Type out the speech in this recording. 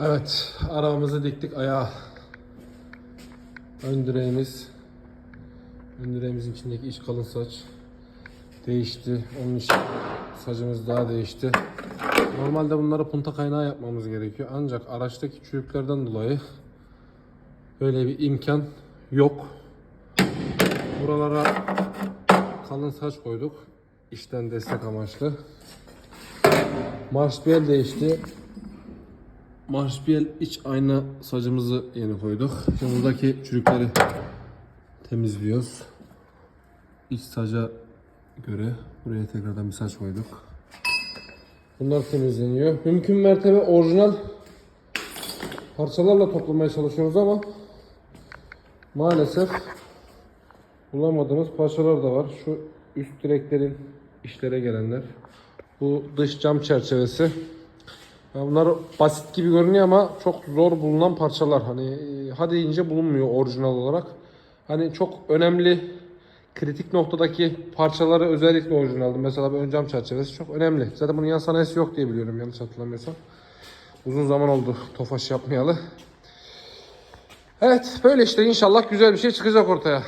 Evet, arabamızı diktik ayağa. Ön direğimiz, ön direğimizin içindeki iç kalın saç değişti. Onun için saçımız daha değişti. Normalde bunları punta kaynağı yapmamız gerekiyor. Ancak araçtaki çürüklerden dolayı böyle bir imkan yok. Buralara kalın saç koyduk. İçten destek amaçlı. Marşbiyel değişti. Marşbiyel iç ayna sacımızı yeni koyduk. Şimdi buradaki çürükleri temizliyoruz. İç saca göre buraya tekrardan bir saç koyduk. Bunlar temizleniyor. Mümkün mertebe orijinal parçalarla toplamaya çalışıyoruz ama maalesef bulamadığımız parçalar da var. Şu üst direklerin işlere gelenler. Bu dış cam çerçevesi. Bunlar basit gibi görünüyor ama çok zor bulunan parçalar. Hani e, hadi deyince bulunmuyor orijinal olarak. Hani çok önemli kritik noktadaki parçaları özellikle orijinaldi. Mesela ön cam çerçevesi çok önemli. Zaten bunun yan sanayisi yok diye biliyorum yanlış hatırlamıyorsam. Uzun zaman oldu Tofaş yapmayalı. Evet böyle işte inşallah güzel bir şey çıkacak ortaya.